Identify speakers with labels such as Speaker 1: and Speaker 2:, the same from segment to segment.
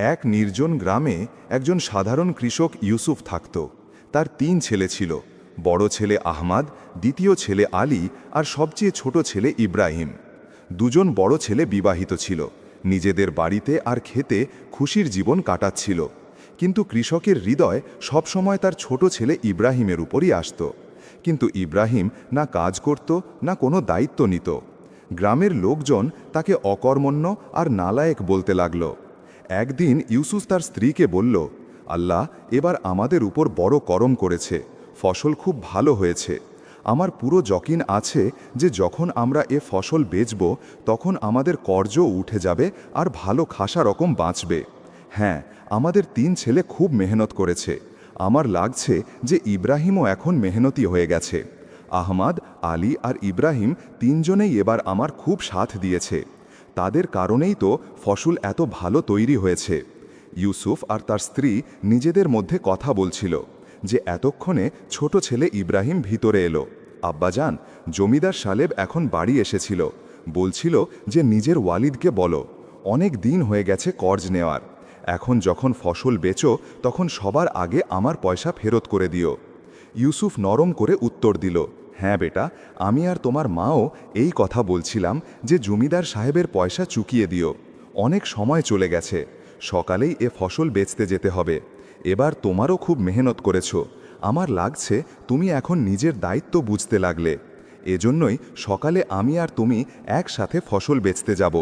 Speaker 1: এক নির্জন গ্রামে একজন সাধারণ কৃষক ইউসুফ থাকত। তার তিন ছেলে ছিল, বড় ছেলে আহমাদ, দ্বিতীয় ছেলে আলী আর সবচেয়ে ছোট ছেলে ইব্রাহিম। দুজন বড় ছেলে বিবাহিত ছিল, নিজেদের বাড়িতে আর খেতে খুশির জীবন কাটাচ্ছিল। কিন্তু কৃষকের হৃদয় সবসময় তার ছোট ছেলে ইব্রাহিমের উপরই আসত। কিন্তু ইব্রাহিম না কাজ করত, না কোনো দায়িত্ব নিত। গ্রামের লোকজন তাকে অকর্মণ্য আর নালায়েক বলতে লাগল। একদিন ইউসুফ তার স্ত্রীকে বলল, আল্লাহ, এবার আমাদের উপর বড় করম করেছে, ফসল খুব ভালো হয়েছে। আমার পুরো যকিন আছে যে যখন আমরা এ ফসল বেচব, তখন আমাদের কর্জ উঠে যাবে আর ভালো খাসা রকম বাঁচবে। হ্যাঁ আমাদের তিন ছেলে খুব মেহনত করেছে। আমার লাগছে যে ইব্রাহিমও এখন মেহনতি হয়ে গেছে। আহমাদ, আলী আর ইব্রাহিম তিনজনেই এবার আমার খুব সাথ দিয়েছে। তাদের কারণেই তো ফসল এত ভালো তৈরি হয়েছে। ইউসুফ আর তার স্ত্রী নিজেদের মধ্যে কথা বলছিল যে এতক্ষণে ছোট ছেলে ইব্রাহিম ভিতরে এলো। আব্বাজান, জমিদার সালেব এখন বাড়ি এসেছিল। বলছিল যে নিজের ওয়ালিদকে বলো, অনেক দিন হয়ে গেছে কর্জ নেওয়ার। এখন যখন ফসল বেচো, তখন সবার আগে আমার পয়সা ফেরত করে দিও। ইউসুফ নরম করে উত্তর দিল হ্যাঁ বেটা, আমি আর তোমার মাও এই কথা বলছিলাম যে জমিদার সাহেবের পয়সা চুকিয়ে দিও। অনেক সময় চলে গেছে। সকালেই এ ফসল বেচতে যেতে হবে। এবার তোমারও খুব মেহনত করেছ। আমার লাগছে তুমি এখন নিজের দায়িত্ব বুঝতে লাগলে। এজন্যই সকালে আমি আর তুমি একসাথে ফসল বেচতে যাব।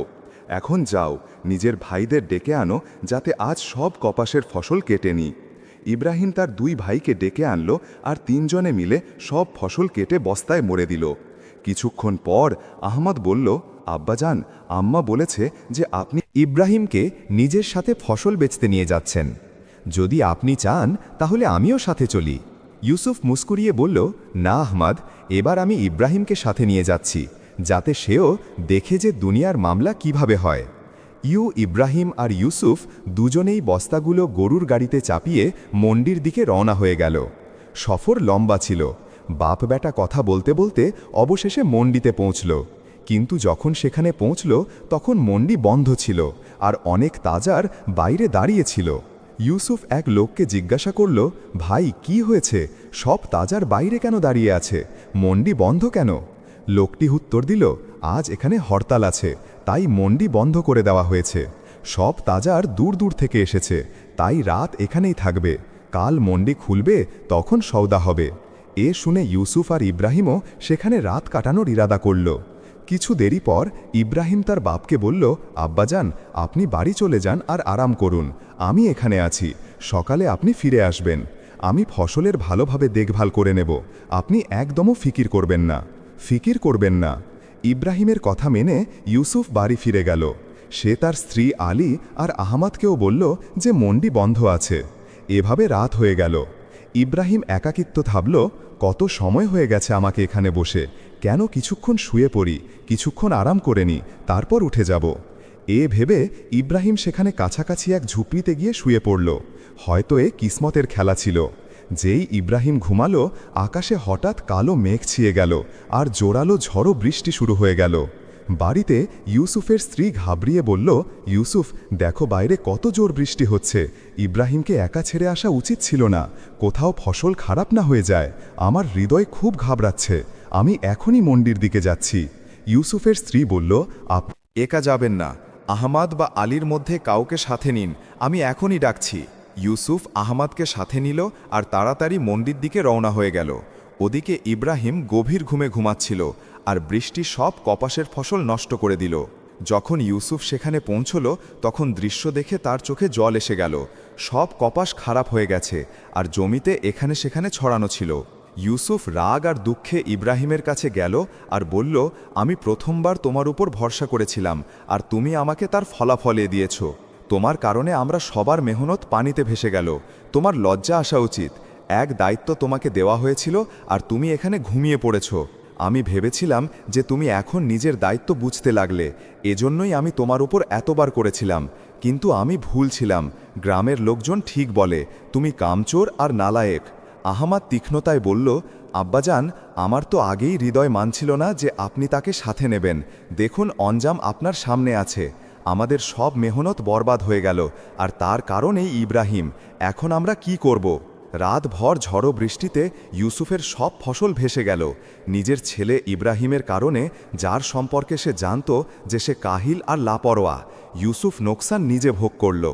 Speaker 1: এখন যাও, নিজের ভাইদের ডেকে আনো যাতে আজ সব কপাসের ফসল কেটে নিই। ইব্রাহিম তার দুই ভাইকে ডেকে আনলো আর তিনজনে মিলে সব ফসল কেটে বস্তায় মরে দিল। কিছুক্ষণ পর আহমদ বলল, আব্বাজান, আম্মা বলেছে যে আপনি
Speaker 2: ইব্রাহিমকে নিজের সাথে ফসল বেচতে নিয়ে যাচ্ছেন। যদি আপনি চান, তাহলে আমিও সাথে চলি। ইউসুফ মুস্কুরিয়ে বলল, না আহমাদ, এবার আমি ইব্রাহিমকে সাথে নিয়ে যাচ্ছি, যাতে সেও দেখে যে দুনিয়ার মামলা কীভাবে হয়। ইউ ইব্রাহিম আর ইউসুফ দুজনেই বস্তাগুলো গরুর গাড়িতে চাপিয়ে মন্ডির দিকে রওনা হয়ে গেল। সফর লম্বা ছিল। বাপ বেটা কথা বলতে বলতে অবশেষে মন্ডিতে পৌঁছল। কিন্তু যখন সেখানে পৌঁছল, তখন মন্ডি বন্ধ ছিল আর অনেক তাজার বাইরে দাঁড়িয়ে ছিল। ইউসুফ এক লোককে জিজ্ঞাসা করল, ভাই, কি হয়েছে? সব তাজার বাইরে কেন দাঁড়িয়ে আছে? মন্ডি বন্ধ কেন? লোকটি উত্তর দিল, আজ এখানে হরতাল আছে। তাই মন্ডি বন্ধ করে দেওয়া হয়েছে। সব তাজার দূর দূর থেকে এসেছে। তাই রাত এখানেই থাকবে। কাল মন্ডি খুলবে, তখন সৌদা হবে। এ শুনে ইউসুফ আর ইব্রাহিমও সেখানে রাত কাটানোর ইরাদা করল। কিছু দেরি পর ইব্রাহিম তার বাপকে বলল আব্বাজান আপনি বাড়ি চলে যান আর আরাম করুন। আমি এখানে আছি। সকালে আপনি ফিরে আসবেন। আমি ফসলের ভালোভাবে দেখভাল করে নেব। আপনি একদমও ফিকির করবেন না। ফিকির করবেন না। ইব্রাহিমের কথা মেনে ইউসুফ বাড়ি ফিরে গেল। সে তার স্ত্রী আলী আর আহমাদকেও বলল যে মন্ডি বন্ধ আছে। এভাবে রাত হয়ে গেল। ইব্রাহিম একাকিত্ব ভাবল কত সময় হয়ে গেছে আমাকে এখানে বসে? কেন কিছুক্ষণ শুয়ে পড়ি? কিছুক্ষণ আরাম করে নি, তারপর উঠে যাব। এ ভেবে ইব্রাহিম সেখানে কাছাকাছি এক ঝুপড়িতে গিয়ে শুয়ে পড়ল। হয়তো এ কিসমতের খেলা ছিল। যেই ইব্রাহিম ঘুমালো, আকাশে হঠাৎ কালো মেঘ ছিয়ে গেল আর জোরালো ঝড়ো বৃষ্টি শুরু হয়ে গেল। বাড়িতে ইউসুফের স্ত্রী ঘাবড়িয়ে বলল, ইউসুফ, দেখো বাইরে কত জোর বৃষ্টি হচ্ছে। ইব্রাহিমকে একা ছেড়ে আসা উচিত ছিল না। কোথাও ফসল খারাপ না হয়ে যায়। আমার হৃদয় খুব ঘাবড়াচ্ছে। আমি এখনই মন্ডির দিকে যাচ্ছি। ইউসুফের স্ত্রী বলল, আপ
Speaker 1: একা যাবেন না। আহমাদ বা আলীর মধ্যে কাউকে সাথে নিন। আমি এখনই ডাকছি। ইউসুফ আহমাদকে সাথে নিল আর তাড়াতাড়ি মন্দির দিকে রওনা হয়ে গেল। ওদিকে ইব্রাহিম গভীর ঘুমে ঘুমাচ্ছিল আর বৃষ্টি সব কপাসের ফসল নষ্ট করে দিল। যখন ইউসুফ সেখানে পৌঁছল, তখন দৃশ্য দেখে তার চোখে জল এসে গেল। সব কপাস খারাপ হয়ে গেছে আর জমিতে এখানে সেখানে ছড়ানো ছিল। ইউসুফ রাগ আর দুঃখে ইব্রাহিমের কাছে গেল আর বলল, আমি প্রথমবার তোমার উপর ভরসা করেছিলাম আর তুমি আমাকে তার ফলাফলে দিয়েছ। তোমার কারণে আমরা সবার মেহনত পানিতে ভেসে গেল। তোমার লজ্জা আসা উচিত। এক দায়িত্ব তোমাকে দেওয়া হয়েছিল আর তুমি এখানে ঘুমিয়ে পড়েছ। আমি ভেবেছিলাম যে তুমি এখন নিজের দায়িত্ব বুঝতে লাগলে। এজন্যই আমি তোমার উপর এতবার করেছিলাম। কিন্তু আমি ভুল ছিলাম। গ্রামের লোকজন ঠিক বলে, তুমি কামচোর আর নালায়েক। আহমাদ তীক্ষ্ণতায় বলল, আব্বাজান, আমার তো আগেই হৃদয় মানছিল না যে আপনি তাকে সাথে নেবেন। দেখুন, অঞ্জাম আপনার সামনে আছে।
Speaker 2: আমাদের সব মেহনত বরবাদ হয়ে গেল, আর তার কারণেই ইব্রাহিম। এখন আমরা কি করব? রাতভর ঝড়ো বৃষ্টিতে ইউসুফের সব ফসল ভেসে গেল। নিজের ছেলে ইব্রাহিমের কারণে যার সম্পর্কে সে জানত যে সে কাহিল আর লাপরোয়া। ইউসুফ নোকসান নিজে ভোগ করল।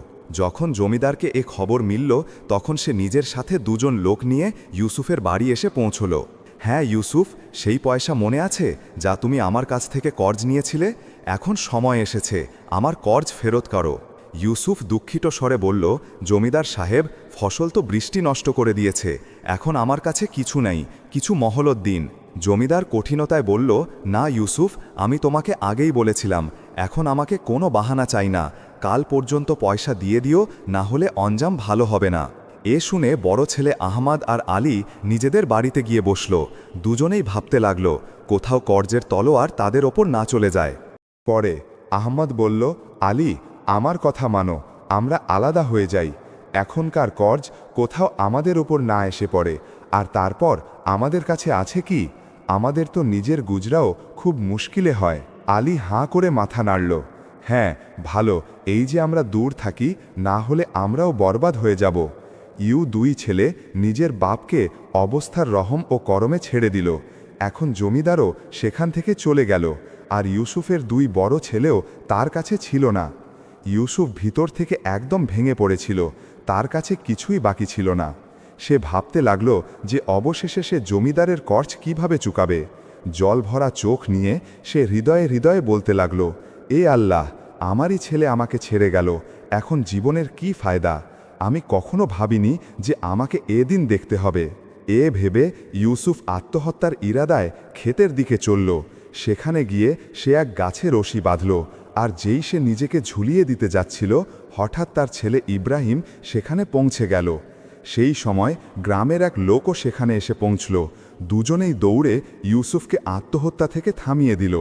Speaker 2: যখন জমিদারকে এ খবর মিলল, তখন সে নিজের সাথে দুজন লোক নিয়ে ইউসুফের বাড়ি এসে পৌঁছল। হ্যাঁ ইউসুফ, সেই পয়সা মনে আছে, যা তুমি আমার কাছ থেকে কর্জ নিয়েছিলে? এখন সময় এসেছে, আমার কর্জ ফেরত করো। ইউসুফ দুঃখিত স্বরে বলল, জমিদার সাহেব, ফসল তো বৃষ্টি নষ্ট করে দিয়েছে, এখন আমার কাছে কিছু নাই, কিছু মহলত দিন। জমিদার কঠিনতায় বলল, না ইউসুফ, আমি তোমাকে আগেই বলেছিলাম, এখন আমাকে কোনো বাহানা চাই না, কাল পর্যন্ত পয়সা দিয়ে দিও, না হলে অঞ্জাম ভালো হবে না। এ শুনে বড় ছেলে আহমাদ আর আলী নিজেদের বাড়িতে গিয়ে বসল, দুজনেই ভাবতে লাগল, কোথাও কর্জের তলোয়ার তাদের ওপর না চলে যায়।
Speaker 1: পরে আহমদ বলল, আলী, আমার কথা মানো, আমরা আলাদা হয়ে যাই। এখনকার কর্জ কোথাও আমাদের ওপর না এসে পড়ে। আর তারপর আমাদের কাছে আছে কি? আমাদের তো নিজের গুজরাও খুব মুশকিলে হয়। আলী হাঁ করে মাথা নাড়ল হ্যাঁ ভালো, এই যে আমরা দূর থাকি, না হলে আমরাও বরবাদ হয়ে যাব। ইউ দুই ছেলে নিজের বাপকে অবস্থার রহম ও করমে ছেড়ে দিল। এখন জমিদারও সেখান থেকে চলে গেল। আর ইউসুফের দুই বড় ছেলেও তার কাছে ছিল না। ইউসুফ ভিতর থেকে একদম ভেঙে পড়েছিল, তার কাছে কিছুই বাকি ছিল না। সে ভাবতে লাগল যে অবশেষে সে জমিদারের কর্চ কীভাবে চুকাবে। জল ভরা চোখ নিয়ে সে হৃদয়ে হৃদয়ে বলতে লাগল, এ আল্লাহ, আমারই ছেলে আমাকে ছেড়ে গেল, এখন জীবনের কি ফায়দা? আমি কখনো ভাবিনি যে আমাকে এ দিন দেখতে হবে। এ ভেবে ইউসুফ আত্মহত্যার ইরাদায় ক্ষেতের দিকে চলল। সেখানে গিয়ে সে এক গাছে রশি বাঁধল, আর যেই সে নিজেকে ঝুলিয়ে দিতে যাচ্ছিল, হঠাৎ তার ছেলে ইব্রাহিম সেখানে পৌঁছে গেল। সেই সময় গ্রামের এক লোকও সেখানে এসে পৌঁছল। দুজনেই দৌড়ে ইউসুফকে আত্মহত্যা থেকে থামিয়ে দিল।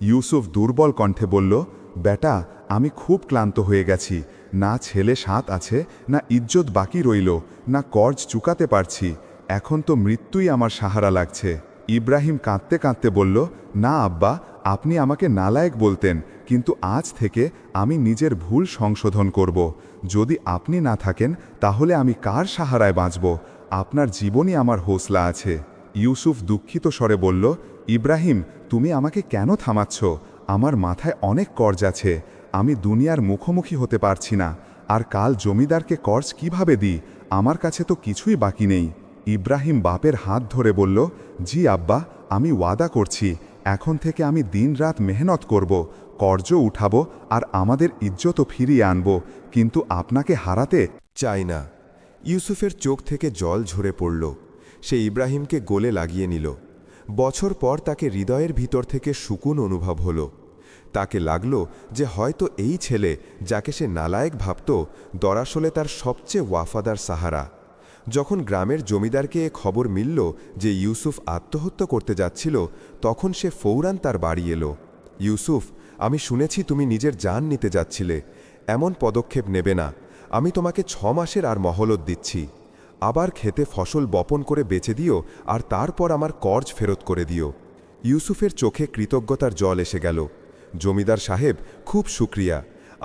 Speaker 1: ইউসুফ দুর্বল কণ্ঠে বলল, বেটা, আমি খুব ক্লান্ত হয়ে গেছি। না ছেলে সাঁত আছে, না ইজ্জত বাকি রইল, না কর্জ চুকাতে পারছি। এখন তো মৃত্যুই আমার সাহারা লাগছে। ইব্রাহিম কাঁদতে কাঁদতে বলল, না আব্বা, আপনি আমাকে নালায়েক বলতেন, কিন্তু আজ থেকে আমি নিজের ভুল সংশোধন করব। যদি আপনি না থাকেন, তাহলে আমি কার সাহারায় বাঁচব? আপনার জীবনই আমার হোসলা আছে। ইউসুফ দুঃখিত স্বরে বলল, ইব্রাহিম, তুমি আমাকে কেন থামাচ্ছ? আমার মাথায় অনেক কর্জ আছে। আমি দুনিয়ার মুখোমুখি হতে পারছি না। আর কাল জমিদারকে কর্জ কীভাবে দিই? আমার কাছে তো কিছুই বাকি নেই। ইব্রাহিম বাপের হাত ধরে বলল, জি আব্বা, আমি ওয়াদা করছি। এখন থেকে আমি দিনরাত মেহনত করব, কর্জ উঠাবো আর আমাদের ইজ্জতও ফিরিয়ে আনব। কিন্তু আপনাকে হারাতে
Speaker 2: চাই না। ইউসুফের চোখ থেকে জল ঝরে পড়ল। সে ইব্রাহিমকে গোলে লাগিয়ে নিল। বছর পর তাকে হৃদয়ের ভিতর থেকে সুকুন অনুভব হল। তাকে লাগল যে হয়তো এই ছেলে, যাকে সে নালায়েক ভাবত, দরাসলে তার সবচেয়ে ওয়াফাদার সাহারা। যখন গ্রামের জমিদারকে এ খবর মিলল যে ইউসুফ আত্মহত্যা করতে যাচ্ছিল, তখন সে ফৌরান তার বাড়ি এলো। ইউসুফ, আমি শুনেছি তুমি নিজের জান নিতে যাচ্ছিলে। এমন পদক্ষেপ নেবে না। আমি তোমাকে ছ মাসের আর মহলত দিচ্ছি। আবার খেতে ফসল বপন করে বেচে দিও, আর তারপর আমার কর্জ ফেরত করে দিও। ইউসুফের চোখে কৃতজ্ঞতার জল এসে গেল। জমিদার সাহেব, খুব শুক্রিয়া।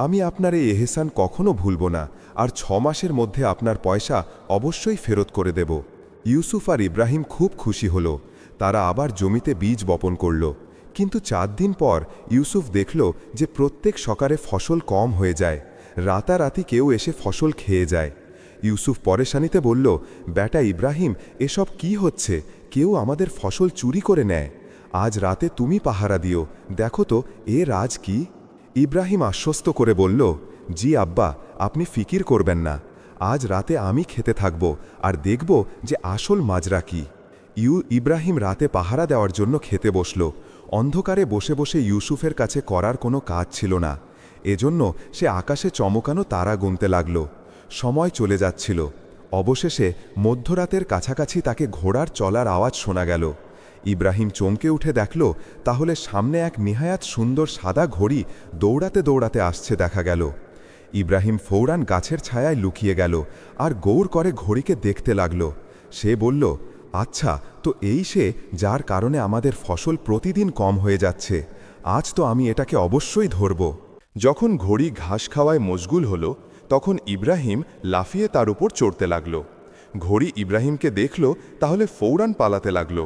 Speaker 2: আমি আপনার এই এহেসান কখনো ভুলব না, আর ছ মাসের মধ্যে আপনার পয়সা অবশ্যই ফেরত করে দেব। ইউসুফ আর ইব্রাহিম খুব খুশি হল, তারা আবার জমিতে বীজ বপন করল। কিন্তু চার দিন পর ইউসুফ দেখল যে প্রত্যেক সকালে ফসল কম হয়ে যায়, রাতারাতি কেউ এসে ফসল খেয়ে যায়। ইউসুফ পরেশানিতে বলল, বেটা ইব্রাহিম, এসব কি হচ্ছে? কেউ আমাদের ফসল চুরি করে নেয়। আজ রাতে তুমি পাহারা দিও। দেখো তো, এ রাজ কি? ইব্রাহিম আশ্বস্ত করে বলল, জি আব্বা, আপনি ফিকির করবেন না। আজ রাতে আমি খেতে থাকব আর দেখব যে আসল মাজরা কি। ইউ, ইব্রাহিম রাতে পাহারা দেওয়ার জন্য খেতে বসল। অন্ধকারে বসে বসে ইউসুফের কাছে করার কোনো কাজ ছিল না। এজন্য সে আকাশে চমকানো তারা গুনতে লাগল। সময় চলে যাচ্ছিল। অবশেষে মধ্যরাতের কাছাকাছি তাকে ঘোড়ার চলার আওয়াজ শোনা গেল। ইব্রাহিম চমকে উঠে দেখল, তাহলে সামনে এক নিহায়াত সুন্দর সাদা ঘড়ি দৌড়াতে দৌড়াতে আসছে দেখা গেল। ইব্রাহিম ফৌরান গাছের ছায়ায় লুকিয়ে গেল আর গৌর করে ঘড়িকে দেখতে লাগল। সে বলল আচ্ছা তো এই সে যার কারণে আমাদের ফসল প্রতিদিন কম হয়ে যাচ্ছে। আজ তো আমি এটাকে অবশ্যই ধরব।
Speaker 1: যখন ঘড়ি ঘাস খাওয়ায় মশগুল হল, তখন ইব্রাহিম লাফিয়ে তার উপর চড়তে লাগল। ঘড়ি ইব্রাহিমকে দেখল, তাহলে ফৌরান পালাতে লাগল।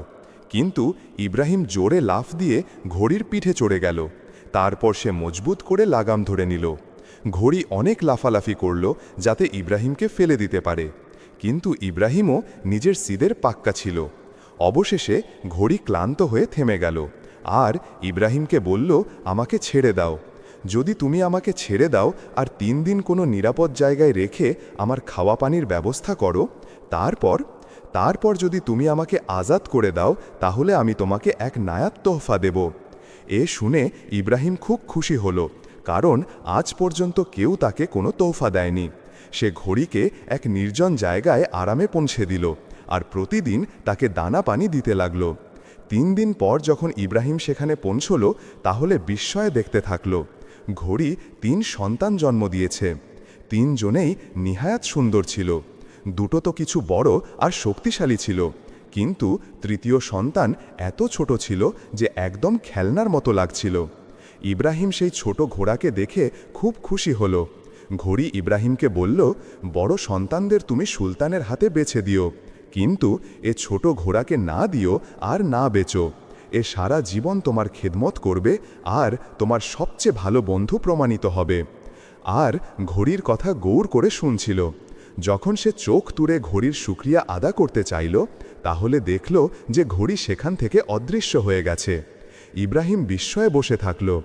Speaker 1: কিন্তু ইব্রাহিম জোরে লাফ দিয়ে ঘড়ির পিঠে চড়ে গেল। তারপর সে মজবুত করে লাগাম ধরে নিল। ঘড়ি অনেক লাফালাফি করল যাতে ইব্রাহিমকে ফেলে দিতে পারে। কিন্তু ইব্রাহিমও নিজের সিদের পাক্কা ছিল। অবশেষে ঘড়ি ক্লান্ত হয়ে থেমে গেল। আর ইব্রাহিমকে বলল, আমাকে ছেড়ে দাও। যদি তুমি আমাকে ছেড়ে দাও আর তিন দিন কোনো নিরাপদ জায়গায় রেখে আমার খাওয়া পানির ব্যবস্থা করো, তারপর তারপর যদি তুমি আমাকে আজাদ করে দাও, তাহলে আমি তোমাকে এক নায়াত তোহফা দেব। এ শুনে ইব্রাহিম খুব খুশি হল, কারণ আজ পর্যন্ত কেউ তাকে কোনো তোহফা দেয়নি। সে ঘড়িকে এক নির্জন জায়গায় আরামে পৌঁছে দিল আর প্রতিদিন তাকে দানা পানি দিতে লাগল। তিন দিন পর যখন ইব্রাহিম সেখানে পৌঁছল, তাহলে বিস্ময়ে দেখতে থাকল। ঘড়ি তিন সন্তান জন্ম দিয়েছে। তিনজনেই নিহায়াত সুন্দর ছিল। দুটো তো কিছু বড় আর শক্তিশালী ছিল। কিন্তু তৃতীয় সন্তান এত ছোট ছিল যে একদম খেলনার মতো লাগছিল। ইব্রাহিম সেই ছোট ঘোড়াকে দেখে খুব খুশি হল। ঘড়ি ইব্রাহিমকে বলল, বড় সন্তানদের তুমি সুলতানের হাতে বেছে দিও। কিন্তু এ ছোট ঘোড়াকে না দিও আর না বেচো। এ সারা জীবন তোমার খেদমত করবে আর তোমার সবচেয়ে ভালো বন্ধু প্রমাণিত হবে। আর ঘড়ির কথা গৌর করে শুনছিল। যখন সে চোখ তুলে ঘড়ির সুক্রিয়া আদা করতে চাইল, তাহলে দেখল যে ঘড়ি সেখান থেকে অদৃশ্য হয়ে গেছে। ইব্রাহিম বিস্ময়ে বসে থাকল।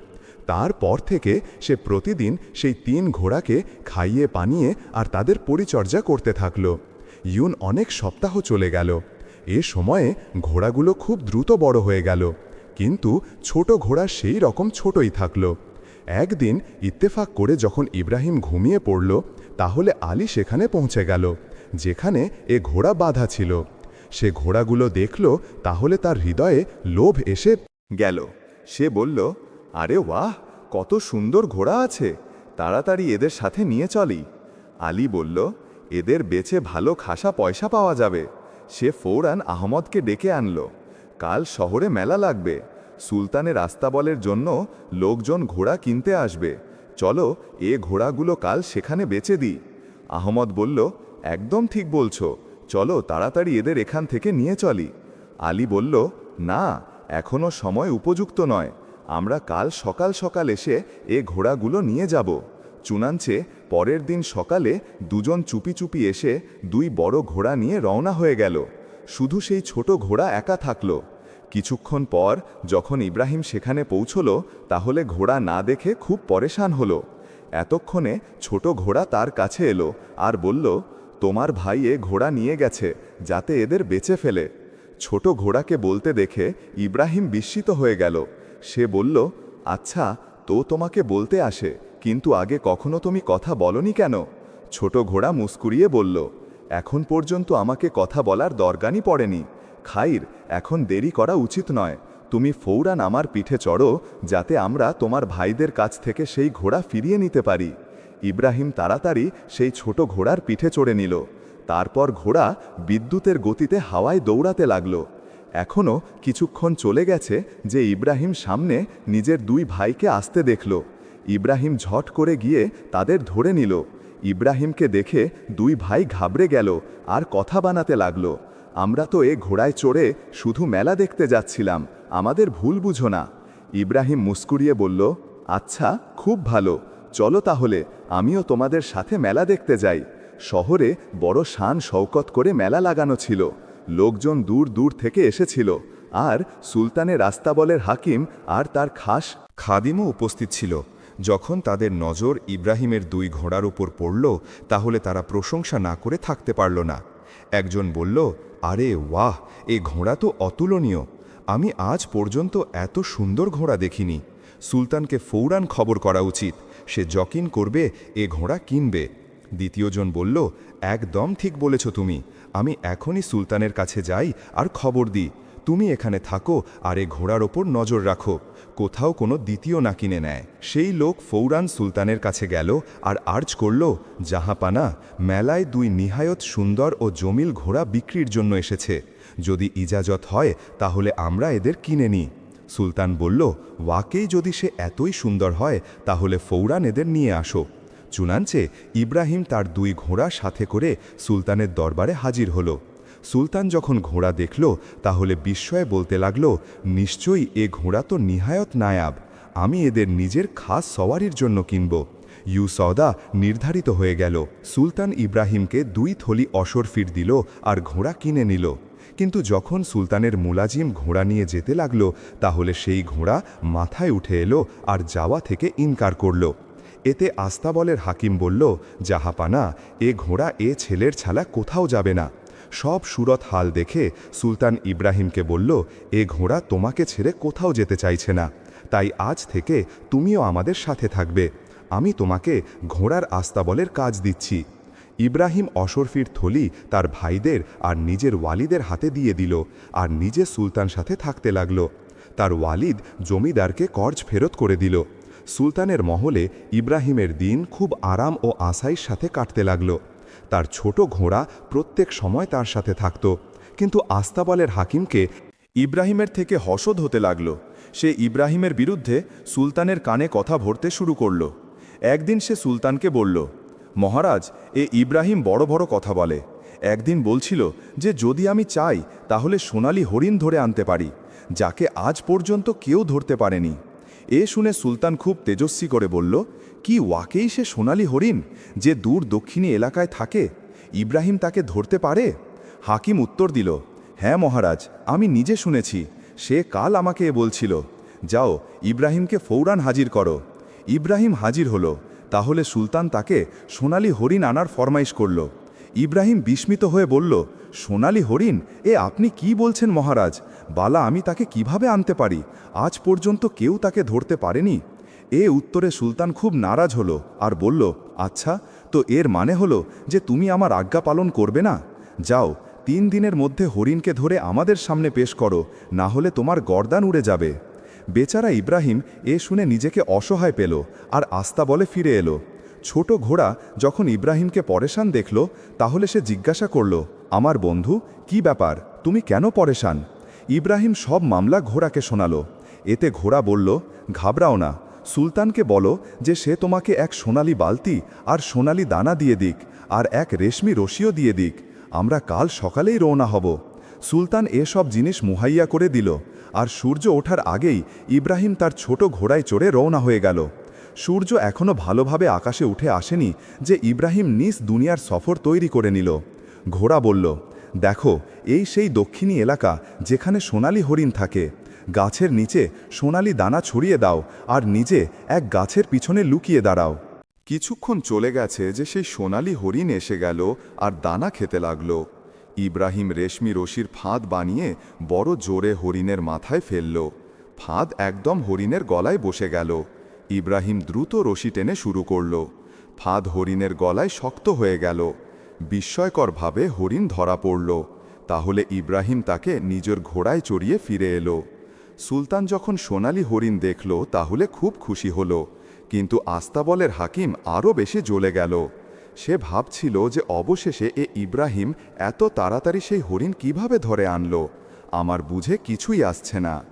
Speaker 1: তারপর থেকে সে প্রতিদিন সেই তিন ঘোড়াকে খাইয়ে, পানিয়ে আর তাদের পরিচর্যা করতে থাকল। ইউন অনেক সপ্তাহ চলে গেল। এ সময়ে ঘোড়াগুলো খুব দ্রুত বড় হয়ে গেল। কিন্তু ছোট ঘোড়া সেই রকম ছোটই থাকল। একদিন ইত্তেফাক করে যখন ইব্রাহিম ঘুমিয়ে পড়ল তাহলে আলী সেখানে পৌঁছে গেল, যেখানে এ ঘোড়া বাধা ছিল। সে ঘোড়াগুলো দেখল, তাহলে তার হৃদয়ে লোভ এসে গেল। সে বলল, আরে ওয়াহ, কত সুন্দর ঘোড়া আছে, তাড়াতাড়ি এদের সাথে নিয়ে চলি। আলী বলল, এদের বেচে ভালো খাসা পয়সা পাওয়া যাবে। সে ফৌরান আহমদকে ডেকে আনল। কাল শহরে মেলা লাগবে। সুলতানের আস্তাবলের জন্য লোকজন ঘোড়া কিনতে আসবে। চলো, এ ঘোড়াগুলো কাল সেখানে বেচে দিই। আহমদ বলল, একদম ঠিক বলছো, চলো তাড়াতাড়ি এদের এখান থেকে নিয়ে চলি। আলী বলল, না এখনও সময় উপযুক্ত নয়, আমরা কাল সকাল সকাল এসে এ ঘোড়াগুলো নিয়ে যাব। চুনাঞ্চে পরের দিন সকালে দুজন চুপি চুপি এসে দুই বড় ঘোড়া নিয়ে রওনা হয়ে গেল। শুধু সেই ছোট ঘোড়া একা থাকল। কিছুক্ষণ পর যখন ইব্রাহিম সেখানে পৌঁছল, তাহলে ঘোড়া না দেখে খুব পরেশান হলো। এতক্ষণে ছোট ঘোড়া তার কাছে এলো আর বলল, তোমার ভাই এ ঘোড়া নিয়ে গেছে, যাতে এদের বেঁচে ফেলে। ছোট ঘোড়াকে বলতে দেখে ইব্রাহিম বিস্মিত হয়ে গেল। সে বলল আচ্ছা তো তোমাকে বলতে আসে, কিন্তু আগে কখনো তুমি কথা বলনি কেন? ছোট ঘোড়া মুস্কুরিয়ে বলল, এখন পর্যন্ত আমাকে কথা বলার দরকারই পড়েনি। খাইর, এখন দেরি করা উচিত নয়। তুমি ফৌরান আমার পিঠে চড়ো, যাতে আমরা তোমার ভাইদের কাছ থেকে সেই ঘোড়া ফিরিয়ে নিতে পারি। ইব্রাহিম তাড়াতাড়ি সেই ছোট ঘোড়ার পিঠে চড়ে নিল। তারপর ঘোড়া বিদ্যুতের গতিতে হাওয়ায় দৌড়াতে লাগল। এখনও কিছুক্ষণ চলে গেছে যে ইব্রাহিম সামনে নিজের দুই ভাইকে আসতে দেখল। ইব্রাহিম ঝট করে গিয়ে তাদের ধরে নিল। ইব্রাহিমকে দেখে দুই ভাই ঘাবড়ে গেল আর কথা বানাতে লাগল। আমরা তো এ ঘোড়ায় চড়ে শুধু মেলা দেখতে যাচ্ছিলাম, আমাদের ভুল বুঝো না। ইব্রাহিম মুস্কুরিয়ে বলল আচ্ছা খুব ভালো। চলো তাহলে, আমিও তোমাদের সাথে মেলা দেখতে যাই। শহরে বড় শান শৌকত করে মেলা লাগানো ছিল। লোকজন দূর দূর থেকে এসেছিল। আর সুলতানের রাস্তাবলের হাকিম আর তার খাস খাদিমও উপস্থিত ছিল। যখন তাদের নজর ইব্রাহিমের দুই ঘোড়ার উপর পড়ল, তাহলে তারা প্রশংসা না করে থাকতে পারল না। একজন বলল, আরে ওয়াহ, এ ঘোড়া তো অতুলনীয়। আমি আজ পর্যন্ত এত সুন্দর ঘোড়া দেখিনি। সুলতানকে ফৌরান খবর করা উচিত। সে যকিন করবে, এ ঘোড়া কিনবে। দ্বিতীয়জন বলল, একদম ঠিক বলেছ তুমি। আমি এখনই সুলতানের কাছে যাই আর খবর দিই। তুমি এখানে থাকো আর এ ঘোড়ার ওপর নজর রাখো। কোথাও কোনো দ্বিতীয় না কিনে নেয়। সেই লোক ফৌরান সুলতানের কাছে গেল আর আর্জ করল, জাহাপানা, মেলায় দুই নিহায়ত সুন্দর ও জমিল ঘোড়া বিক্রির জন্য এসেছে। যদি ইজাজত হয়, তাহলে আমরা এদের কিনে নিই। সুলতান বলল, ওয়াকেই যদি সে এতই সুন্দর হয়, তাহলে ফৌরান এদের নিয়ে আসো। চুনাঞ্চে ইব্রাহিম তার দুই ঘোড়া সাথে করে সুলতানের দরবারে হাজির হলো। সুলতান যখন ঘোড়া দেখল, তাহলে বিস্ময়ে বলতে লাগল, নিশ্চয়ই এ ঘোড়া তো নিহায়ত নায়াব, আমি এদের নিজের খাস সওয়ারির জন্য কিনব। ইউ সওদা নির্ধারিত হয়ে গেল। সুলতান ইব্রাহিমকে দুই থলি অসর ফির দিল আর ঘোড়া কিনে নিল। কিন্তু যখন সুলতানের মুলাজিম ঘোড়া নিয়ে যেতে লাগল, তাহলে সেই ঘোড়া মাথায় উঠে এলো আর যাওয়া থেকে ইনকার করল। এতে আস্তাবলের হাকিম বলল জাহাপানা এ ঘোড়া এ ছেলের ছালা কোথাও যাবে না। সব সুরত হাল দেখে সুলতান ইব্রাহিমকে বলল, এ ঘোড়া তোমাকে ছেড়ে কোথাও যেতে চাইছে না। তাই আজ থেকে তুমিও আমাদের সাথে থাকবে। আমি তোমাকে ঘোড়ার আস্তাবলের কাজ দিচ্ছি। ইব্রাহিম অশরফির থলি তার ভাইদের আর নিজের ওয়ালিদের হাতে দিয়ে দিল আর নিজে সুলতান সাথে থাকতে লাগল। তার ওয়ালিদ জমিদারকে কর্জ ফেরত করে দিল। সুলতানের মহলে ইব্রাহিমের দিন খুব আরাম ও আশাইর সাথে কাটতে লাগল। তার ছোট ঘোড়া প্রত্যেক সময় তার সাথে থাকত। কিন্তু আস্তাবলের হাকিমকে ইব্রাহিমের থেকে হসদ হতে লাগল। সে ইব্রাহিমের বিরুদ্ধে সুলতানের কানে কথা ভরতে শুরু করল। একদিন সে সুলতানকে বলল, মহারাজ, এ ইব্রাহিম বড় বড় কথা বলে। একদিন বলছিল যে, যদি আমি চাই, তাহলে সোনালি হরিণ ধরে আনতে পারি, যাকে আজ পর্যন্ত কেউ ধরতে পারেনি। এ শুনে সুলতান খুব তেজস্বী করে বলল কি ওয়াকেই সে সোনালি হরিণ যে দূর দক্ষিণী এলাকায় থাকে? ইব্রাহিম তাকে ধরতে পারে? হাকিম উত্তর দিল হ্যাঁ মহারাজ, আমি নিজে শুনেছি। সে কাল আমাকে এ বলছিল, যাও, ইব্রাহিমকে ফৌরান হাজির করো। ইব্রাহিম হাজির হলো, তাহলে সুলতান তাকে সোনালি হরিণ আনার ফরমাইশ করল। ইব্রাহিম বিস্মিত হয়ে বলল, সোনালি হরিণ, এ আপনি কি বলছেন মহারাজ? বালা, আমি তাকে কীভাবে আনতে পারি? আজ পর্যন্ত কেউ তাকে ধরতে পারেনি। এ উত্তরে সুলতান খুব নারাজ হলো আর বলল আচ্ছা তো এর মানে হলো যে তুমি আমার আজ্ঞা পালন করবে না? যাও, তিন দিনের মধ্যে হরিণকে ধরে আমাদের সামনে পেশ করো, না হলে তোমার গর্দান উড়ে যাবে। বেচারা ইব্রাহিম এ শুনে নিজেকে অসহায় পেল আর আস্তা বলে ফিরে এলো। ছোট ঘোড়া যখন ইব্রাহিমকে পরেশান দেখল, তাহলে সে জিজ্ঞাসা করল, আমার বন্ধু, কি ব্যাপার? তুমি কেন পরেশান? ইব্রাহিম সব মামলা ঘোড়াকে শোনালো। এতে ঘোড়া বলল, ঘাবড়াও না সুলতানকে বলো যে সে তোমাকে এক সোনালি বালতি আর সোনালি দানা দিয়ে দিক, আর এক রেশমি রশিও দিয়ে দিক। আমরা কাল সকালেই রওনা হব। সুলতান এসব জিনিস মুহাইয়া করে দিল, আর সূর্য ওঠার আগেই ইব্রাহিম তার ছোট ঘোড়ায় চড়ে রওনা হয়ে গেল। সূর্য এখনও ভালোভাবে আকাশে উঠে আসেনি যে ইব্রাহিম নিজ দুনিয়ার সফর তৈরি করে নিল। ঘোড়া বলল, দেখো, এই সেই দক্ষিণী এলাকা যেখানে সোনালি হরিণ থাকে। গাছের নিচে সোনালি দানা ছড়িয়ে দাও আর নিজে এক গাছের পিছনে লুকিয়ে দাঁড়াও। কিছুক্ষণ চলে গেছে যে সেই সোনালি হরিণ এসে গেল আর দানা খেতে লাগল। ইব্রাহিম রেশমি রশির ফাঁদ বানিয়ে বড় জোরে হরিণের মাথায় ফেলল। ফাঁদ একদম হরিণের গলায় বসে গেল। ইব্রাহিম দ্রুত রশি টেনে শুরু করল। ফাঁদ হরিণের গলায় শক্ত হয়ে গেল। বিস্ময়করভাবে হরিণ ধরা পড়ল। তাহলে ইব্রাহিম তাকে নিজের ঘোড়ায় চড়িয়ে ফিরে এলো। সুলতান যখন সোনালি হরিণ দেখল, তাহলে খুব খুশি হল। কিন্তু আস্তাবলের হাকিম আরও বেশি জ্বলে গেল। সে ভাবছিল যে অবশেষে এ ইব্রাহিম এত তাড়াতাড়ি সেই হরিণ কীভাবে ধরে আনল? আমার বুঝে কিছুই আসছে না।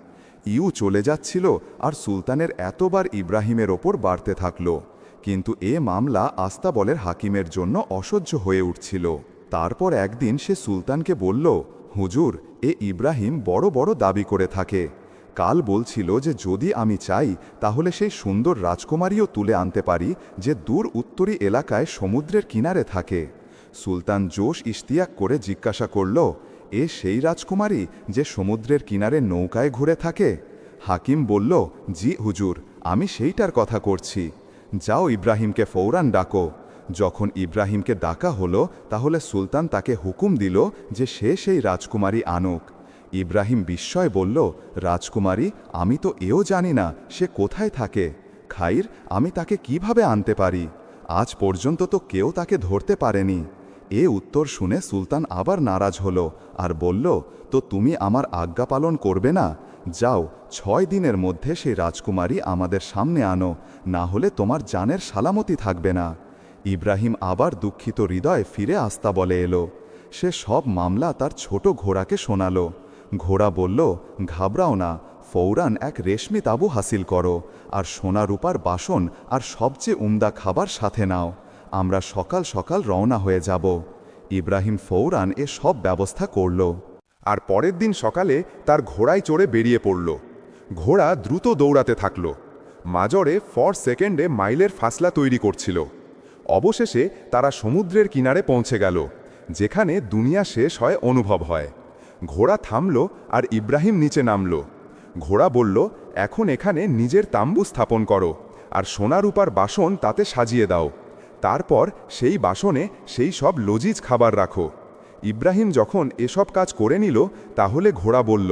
Speaker 1: ইউ চলে যাচ্ছিল আর সুলতানের এতবার ইব্রাহিমের ওপর বাড়তে থাকল। কিন্তু এ মামলা আস্তাবলের হাকিমের জন্য অসহ্য হয়ে উঠছিল। তারপর একদিন সে সুলতানকে বলল, হুজুর, এ ইব্রাহিম বড় বড় দাবি করে থাকে। কাল বলছিল যে যদি আমি চাই, তাহলে সেই সুন্দর রাজকুমারীও তুলে আনতে পারি যে দূর উত্তরী এলাকায় সমুদ্রের কিনারে থাকে। সুলতান জোশ ইশতিয়াক করে জিজ্ঞাসা করল, এ সেই রাজকুমারী যে সমুদ্রের কিনারে নৌকায় ঘুরে থাকে? হাকিম বলল, জি হুজুর, আমি সেইটার কথা করছি। যাও ইব্রাহিমকে ফৌরান ডাকো। যখন ইব্রাহিমকে ডাকা হলো, তাহলে সুলতান তাকে হুকুম দিল যে সে সেই রাজকুমারী আনুক। ইব্রাহিম বিস্ময় বলল, রাজকুমারী, আমি তো এও জানি না সে কোথায় থাকে। খাইর, আমি তাকে কীভাবে আনতে পারি? আজ পর্যন্ত তো কেউ তাকে ধরতে পারেনি। এ উত্তর শুনে সুলতান আবার নারাজ হল আর বলল, তো তুমি আমার আজ্ঞা পালন করবে না? যাও, ছয় দিনের মধ্যে সেই রাজকুমারী আমাদের সামনে আনো, না হলে তোমার জানের সালামতি থাকবে না। ইব্রাহিম আবার দুঃখিত হৃদয় ফিরে আস্তা বলে এলো। সে সব মামলা তার ছোট ঘোড়াকে শোনালো। ঘোড়া বলল, ঘাবড়াও না, ফৌরান এক রেশমি তাবু হাসিল করো, আর সোনা রূপার বাসন আর সবচেয়ে উমদা খাবার সাথে নাও, আমরা সকাল সকাল রওনা হয়ে যাব। ইব্রাহিম ফৌরান এ সব ব্যবস্থা করল। আর পরের দিন সকালে তার ঘোড়ায় চড়ে বেরিয়ে পড়ল। ঘোড়া দ্রুত দৌড়াতে থাকল। মাজরে ফর সেকেন্ডে মাইলের ফাসলা তৈরি করছিল। অবশেষে তারা সমুদ্রের কিনারে পৌঁছে গেল, যেখানে দুনিয়া শেষ হয়, অনুভব হয়। ঘোড়া থামল আর ইব্রাহিম নিচে নামল। ঘোড়া বলল, এখন এখানে নিজের তাম্বু স্থাপন করো আর সোনারূপার বাসন তাতে সাজিয়ে দাও। তারপর সেই বাসনে সেই সব লজিজ খাবার রাখো। ইব্রাহিম যখন এসব কাজ করে নিল, তাহলে ঘোড়া বলল,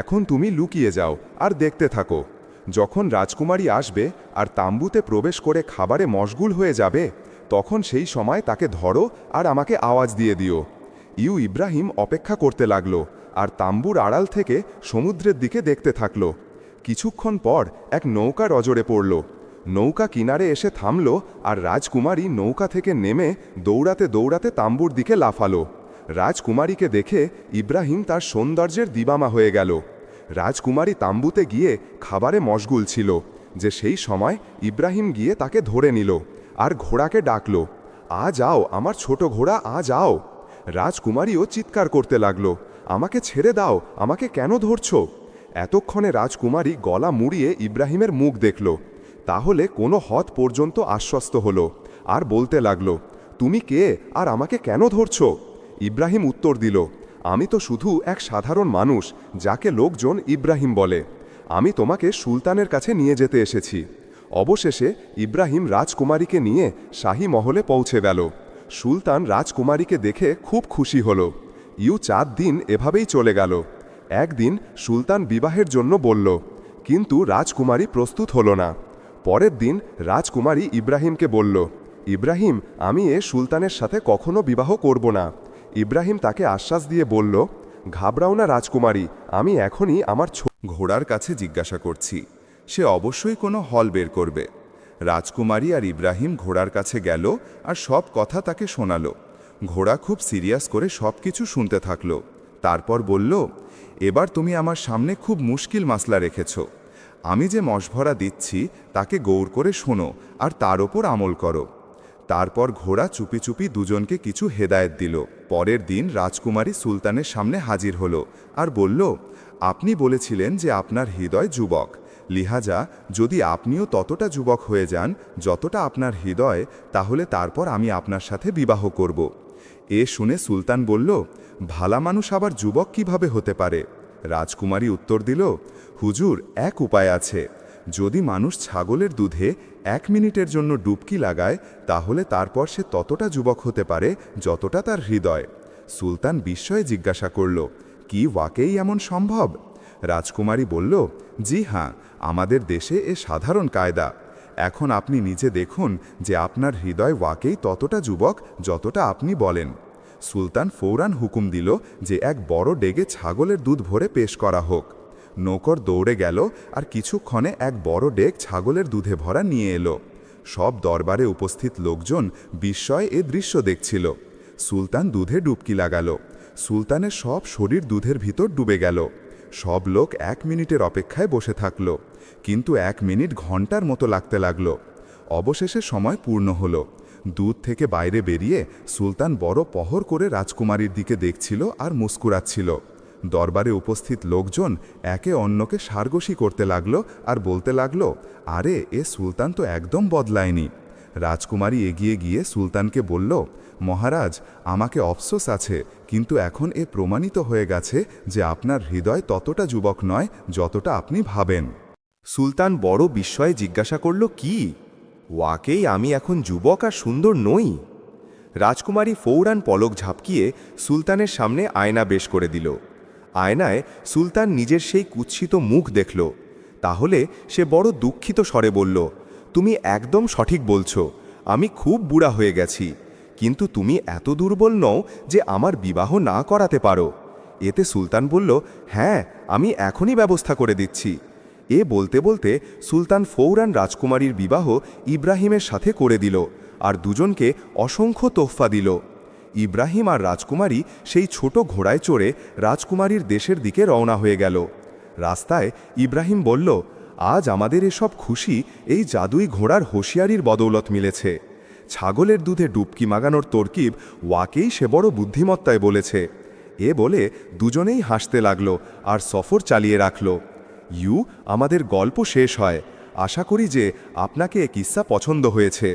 Speaker 1: এখন তুমি লুকিয়ে যাও আর দেখতে থাকো। যখন রাজকুমারী আসবে আর তাম্বুতে প্রবেশ করে খাবারে মশগুল হয়ে যাবে, তখন সেই সময় তাকে ধরো আর আমাকে আওয়াজ দিয়ে দিও। ইউ ইব্রাহিম অপেক্ষা করতে লাগল আর তাম্বুর আড়াল থেকে সমুদ্রের দিকে দেখতে থাকল। কিছুক্ষণ পর এক নৌকা রজরে পড়ল। নৌকা কিনারে এসে থামল আর রাজকুমারী নৌকা থেকে নেমে দৌড়াতে দৌড়াতে তাম্বুর দিকে লাফালো। রাজকুমারীকে দেখে ইব্রাহিম তার সৌন্দর্যের দিবামা হয়ে গেল। রাজকুমারী তাম্বুতে গিয়ে খাবারে মশগুল ছিল, যে সেই সময় ইব্রাহিম গিয়ে তাকে ধরে নিল আর ঘোড়াকে ডাকল, আ যাও, আমার ছোট ঘোড়া, আ যাও। রাজকুমারীও চিৎকার করতে লাগল। আমাকে ছেড়ে দাও, আমাকে কেন ধরছো? এতক্ষণে রাজকুমারী গলা মুড়িয়ে ইব্রাহিমের মুখ দেখল। তাহলে কোনো হদ পর্যন্ত আশ্বস্ত হল আর বলতে লাগল, তুমি কে আর আমাকে কেন ধরছো? ইব্রাহিম উত্তর দিল, আমি তো শুধু এক সাধারণ মানুষ, যাকে লোকজন ইব্রাহিম বলে। আমি তোমাকে সুলতানের কাছে নিয়ে যেতে এসেছি। অবশেষে ইব্রাহিম রাজকুমারীকে নিয়ে শাহী মহলে পৌঁছে গেল। সুলতান রাজকুমারীকে দেখে খুব খুশি হল। ইউ চার দিন এভাবেই চলে গেল। একদিন সুলতান বিবাহের জন্য বলল, কিন্তু রাজকুমারী প্রস্তুত হল না। পরের দিন রাজকুমারী ইব্রাহিমকে বলল, ইব্রাহিম, আমি এ সুলতানের সাথে কখনো বিবাহ করব না। ইব্রাহিম তাকে আশ্বাস দিয়ে বলল, ঘাবড়াও না রাজকুমারী, আমি এখনই আমার ঘোড়ার কাছে জিজ্ঞাসা করছি, সে অবশ্যই কোনো হল বের করবে? রাজকুমারী আর ইব্রাহিম ঘোড়ার কাছে গেল আর সব কথা তাকে শোনালো। ঘোড়া খুব সিরিয়াস করে সব কিছু শুনতে থাকল। তারপর বলল, এবার তুমি আমার সামনে খুব মুশকিল মাসলা রেখেছ। আমি যে মশভরা দিচ্ছি, তাকে গৌর করে শোনো আর তার ওপর আমল করো। তারপর ঘোড়া চুপি চুপি দুজনকে কিছু হেদায়েত দিল। পরের দিন রাজকুমারী সুলতানের সামনে হাজির হলো আর বলল, আপনি বলেছিলেন যে আপনার হৃদয় যুবক। লিহাজা, যদি আপনিও ততটা যুবক হয়ে যান, যতটা আপনার হৃদয়, তাহলে তারপর আমি আপনার সাথে বিবাহ করব। এ শুনে সুলতান বলল, ভালা মানুষ আবার যুবক কীভাবে হতে পারে? রাজকুমারী উত্তর দিল, হুজুর, এক উপায় আছে। যদি মানুষ ছাগলের দুধে এক মিনিটের জন্য ডুবকি লাগায়, তাহলে তারপর সে ততটা যুবক হতে পারে, যতটা তার হৃদয়। সুলতান বিস্ময়ে জিজ্ঞাসা করল, কি ওয়াকেই এমন সম্ভব? রাজকুমারী বলল, জি হ্যাঁ আমাদের দেশে এ সাধারণ কায়দা। এখন আপনি নিজে দেখুন যে আপনার হৃদয় ওয়াকেই ততটা যুবক যতটা আপনি বলেন। সুলতান ফৌরান হুকুম দিল যে এক বড় ডেগে ছাগলের দুধ ভরে পেশ করা হোক। নৌকর দৌড়ে গেল আর কিছুক্ষণে এক বড় ডেক ছাগলের দুধে ভরা নিয়ে এলো। সব দরবারে উপস্থিত লোকজন বিস্ময় এ দৃশ্য দেখছিল। সুলতান দুধে ডুবকি লাগালো। সুলতানের সব শরীর দুধের ভিতর ডুবে গেল। সব লোক এক মিনিটের অপেক্ষায় বসে থাকল, কিন্তু এক মিনিট ঘণ্টার মতো লাগতে লাগল। অবশেষে সময় পূর্ণ হলো। দুধ থেকে বাইরে বেরিয়ে সুলতান বড় পহর করে রাজকুমারীর দিকে দেখছিল আর মুস্কুরাচ্ছিল। দরবারে উপস্থিত লোকজন একে অন্যকে সারগোশি করতে লাগল আর বলতে লাগল, আরে, এ সুলতান তো একদম বদলায়নি। রাজকুমারী এগিয়ে গিয়ে সুলতানকে বলল মহারাজ, আমাকে অফসোস আছে, কিন্তু এখন এ প্রমাণিত হয়ে গেছে যে আপনার হৃদয় ততটা যুবক নয় যতটা আপনি ভাবেন।
Speaker 3: সুলতান বড় বিস্ময়ে জিজ্ঞাসা করল, কি? ওয়াকেই আমি এখন যুবক আর সুন্দর নই? রাজকুমারী ফৌরান পলক ঝাপকিয়ে সুলতানের সামনে আয়না বেশ করে দিল। আয়নায় সুলতান নিজের সেই কুৎসিত মুখ দেখল। তাহলে সে বড় দুঃখিত স্বরে বলল, তুমি একদম সঠিক বলছো, আমি খুব বুড়া হয়ে গেছি। কিন্তু তুমি এত দুর্বল নও যে আমার বিবাহ না করাতে পারো। এতে সুলতান বলল হ্যাঁ আমি এখনই ব্যবস্থা করে দিচ্ছি। এ বলতে বলতে সুলতান ফৌরান রাজকুমারীর বিবাহ ইব্রাহিমের সাথে করে দিল আর দুজনকে অসংখ্য তোহফা দিল। ইব্রাহিম আর রাজকুমারী সেই ছোট ঘোড়ায় চড়ে রাজকুমারীর দেশের দিকে রওনা হয়ে গেল। রাস্তায় ইব্রাহিম বলল, আজ আমাদের এসব খুশি এই জাদুই ঘোড়ার হুঁশিয়ারির বদৌলত মিলেছে। ছাগলের দুধে ডুবকি মাগানোর তরকিব ওয়াকেই সে বড় বুদ্ধিমত্তায় বলেছে। এ বলে দুজনেই হাসতে লাগল আর সফর চালিয়ে রাখল। ইউ, আমাদের গল্প শেষ হয়। আশা করি যে আপনাকে এ কিস্সা পছন্দ হয়েছে।